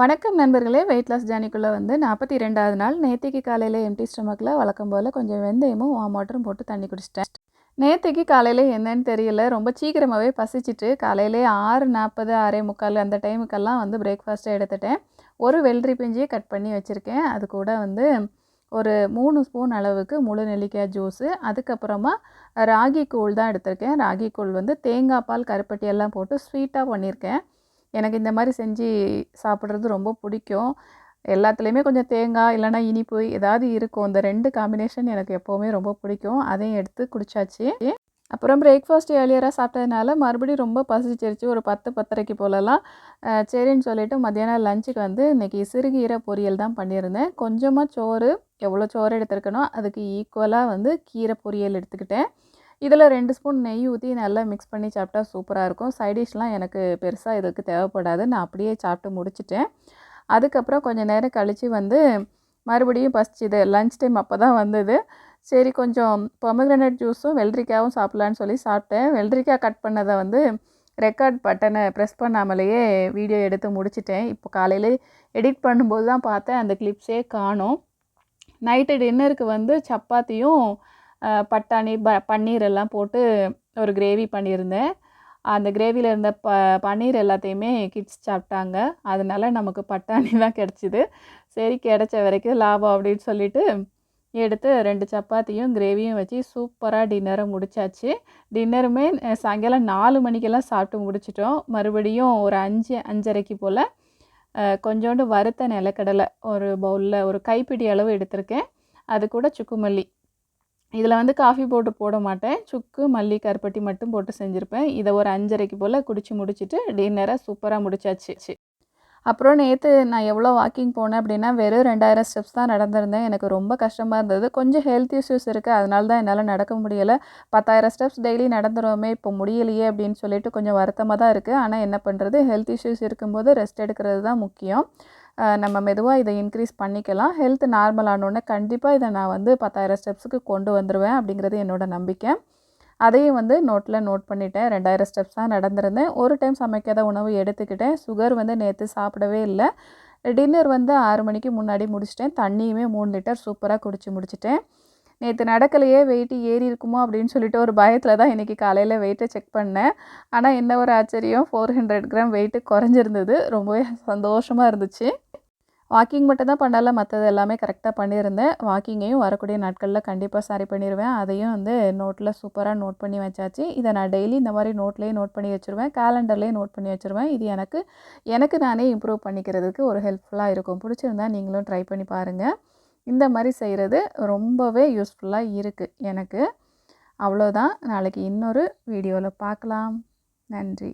வணக்கம் நண்பர்களே weight loss ஜேர்னிக்குள்ளே வந்து நாற்பத்தி ரெண்டாவது நாள். நேற்றுக்கு காலையில் எம்டி ஸ்டமக்கில் வழக்கம் போல் கொஞ்சம் வெந்தயமும் வாம் வாட்டரும் போட்டு தண்ணி குடிச்சிட்டேன். நேற்றுக்கு காலையில் என்னன்னு தெரியல ரொம்ப சீக்கிரமாகவே பசிச்சிட்டு காலையிலே ஆறு நாற்பது ஆறே முக்கால் அந்த டைமுக்கெல்லாம் வந்து பிரேக்ஃபாஸ்ட்டை எடுத்துட்டேன். ஒரு வெள்ளரி பிஞ்சியை கட் பண்ணி வச்சுருக்கேன். அது கூட வந்து ஒரு மூணு ஸ்பூன் அளவுக்கு முழு நெல்லிக்காய் ஜூஸு அதுக்கப்புறமா ராகி கூழ் தான் எடுத்திருக்கேன். ராகி கூழ் வந்து தேங்காய் பால் கருப்பட்டி எல்லாம் போட்டு ஸ்வீட்டாக பண்ணியிருக்கேன். எனக்கு இந்த மாதிரி செஞ்சு சாப்பிட்றது ரொம்ப பிடிக்கும். எல்லாத்துலேயுமே கொஞ்சம் தேங்காய் இல்லைன்னா இனிப்பு ஏதாவது இருக்கும். இந்த ரெண்டு காம்பினேஷன் எனக்கு எப்போவுமே ரொம்ப பிடிக்கும். அதையும் எடுத்து குடிச்சாச்சு. அப்புறம் பிரேக்ஃபாஸ்ட் ஏர்லியராக சாப்பிட்டதுனால மறுபடியும் ரொம்ப பசிச்சிருச்சு. ஒரு பத்து பத்தரைக்கு போலலாம். சரின்னு சொல்லிவிட்டு மத்தியானம் லஞ்சுக்கு வந்து இன்றைக்கி சிறுகீரை பொரியல் தான் பண்ணியிருந்தேன். கொஞ்சமாக சோறு எவ்வளோ சோறு எடுத்திருக்கனோ அதுக்கு ஈக்குவலாக வந்து கீரை பொரியல் எடுத்துக்கிட்டேன். இதில் ரெண்டு ஸ்பூன் நெய் ஊற்றி நல்லா மிக்ஸ் பண்ணி சாப்பிட்டா சூப்பராக இருக்கும். சைடிஷ்லாம் எனக்கு பெருசாக இதுக்கு தேவைப்படாது. நான் அப்படியே சாப்பிட்டு முடிச்சிட்டேன். அதுக்கப்புறம் கொஞ்சம் நேரம் கழித்து வந்து மறுபடியும் பசிச்சுது லஞ்ச் டைம் அப்போ தான் வந்தது. சரி கொஞ்சம் பொமக்ரனட் ஜூஸும் வெள்ளரிக்காயும் சாப்பிட்லான்னு சொல்லி சாப்பிட்டேன். வெள்ளரிக்காய் கட் பண்ணதை வந்து ரெக்கார்ட் பட்டனை ப்ரெஸ் பண்ணாமலேயே வீடியோ எடுத்து முடிச்சிட்டேன். இப்போ காலையில் எடிட் பண்ணும்போது தான் பார்த்தேன். அந்த கிளிப்ஸே காணும். நைட்டு டின்னருக்கு வந்து சப்பாத்தியும் பட்டாணி ப பன்னீர் எல்லாம் போட்டு ஒரு கிரேவி பண்ணியிருந்தேன். அந்த கிரேவியில் இருந்த ப பன்னீர் எல்லாத்தையுமே கிட்ஸ் சாப்பிட்டாங்க. அதனால நமக்கு பட்டாணி தான் கிடச்சிது. சரி கிடைச்ச வரைக்கும் லாபம் அப்படின்னு சொல்லிட்டு எடுத்து ரெண்டு சப்பாத்தியும் கிரேவியும் வச்சு சூப்பராக டின்னரை முடிச்சாச்சு. டின்னருமே சாயங்காலம் நாலு மணிக்கெல்லாம் சாப்பிட்டு முடிச்சிட்டோம். மறுபடியும் ஒரு அஞ்சு அஞ்சரைக்கு போல் கொஞ்சோண்டு வறுத்த நிலக்கடலை ஒரு பவுலில் ஒரு கைப்பிடி அளவு எடுத்திருக்கேன். அது கூட சுக்குமல்லி. இதில் வந்து காஃபி போட்டு போட மாட்டேன். சுக்கு மல்லி கருப்பட்டி மட்டும் போட்டு செஞ்சுருப்பேன். இதை ஒரு அஞ்சரைக்கு போல் குடித்து முடிச்சுட்டு டின்னரை சூப்பராக முடிச்சாச்சு. அப்புறம் நேற்று நான் எவ்வளோ வாக்கிங் போனேன் அப்படின்னா வெறும் ரெண்டாயிரம் ஸ்டெப்ஸ் தான் நடந்திருந்தேன். எனக்கு ரொம்ப கஷ்டமாக இருந்தது. கொஞ்சம் ஹெல்த் இஷ்யூஸ் இருக்குது அதனால தான் என்னால் நடக்க முடியலை. பத்தாயிரம் ஸ்டெப்ஸ் டெய்லி நடந்துருவோமே இப்போ முடியலையே அப்படின்னு சொல்லிட்டு கொஞ்சம் வருத்தமாக தான் இருக்குது ஆனால் என்ன பண்ணுறது ஹெல்த் இஷ்யூஸ் இருக்கும்போது ரெஸ்ட் எடுக்கிறது தான் முக்கியம். நம்ம மெதுவாக இதை இன்க்ரீஸ் பண்ணிக்கலாம். ஹெல்த் நார்மலானோடனே கண்டிப்பாக இதை நான் வந்து பத்தாயிரம் ஸ்டெப்ஸுக்கு கொண்டு வந்துடுவேன் அப்படிங்கிறது என்னோடய நம்பிக்கை. அதையும் வந்து நோட்டில் நோட் பண்ணிட்டேன். ரெண்டாயிரம் ஸ்டெப்ஸ் தான் நடந்திருந்தேன். ஒரு டைம் சமைக்காத உணவு எடுத்துக்கிட்டேன். சுகர் வந்து நேற்று சாப்பிடவே இல்லை. டின்னர் வந்து ஆறு மணிக்கு முன்னாடி முடிச்சிட்டேன். தண்ணியுமே மூணு லிட்டர் சூப்பராக குடிச்சு முடிச்சிட்டேன். நேற்று நடக்கலையே வெயிட் ஏறி இருக்குமோ அப்படின்னு சொல்லிட்டு ஒரு பயத்தில் தான் இன்றைக்கி காலையில் வெயிட்டை செக் பண்ணேன். ஆனால் என்ன ஒரு ஆச்சரியம். ஃபோர் ஹண்ட்ரட் கிராம் வெயிட்டு குறைஞ்சிருந்தது. ரொம்பவே சந்தோஷமாக இருந்துச்சு. வாக்கிங் மட்டும் தான் பண்ணல மற்றது எல்லாமே கரெக்டாக பண்ணியிருந்தேன். வாக்கிங்கையும் வரக்கூடிய நாட்களில் கண்டிப்பாக சரி பண்ணிடுவேன் அதையும் வந்து நோட்டில் சூப்பராக நோட் பண்ணி வச்சாச்சு. இதை நான் டெய்லி இந்த மாதிரி நோட்லேயே நோட் பண்ணி வச்சுருவேன். கேலண்டர்லேயே நோட் பண்ணி வச்சுருவேன். இது எனக்கு எனக்கு நானே இம்ப்ரூவ் பண்ணிக்கிறதுக்கு ஒரு ஹெல்ப்ஃபுல்லாக இருக்கும். பிடிச்சிருந்தா நீங்களும் ட்ரை பண்ணி பாருங்கள் இந்த மாதிரி செய்கிறது ரொம்பவே யூஸ்ஃபுல்லாக இருக்குது எனக்கு. அவ்வளோதான் நாளைக்கு இன்னொரு வீடியோவில் பார்க்கலாம். நன்றி.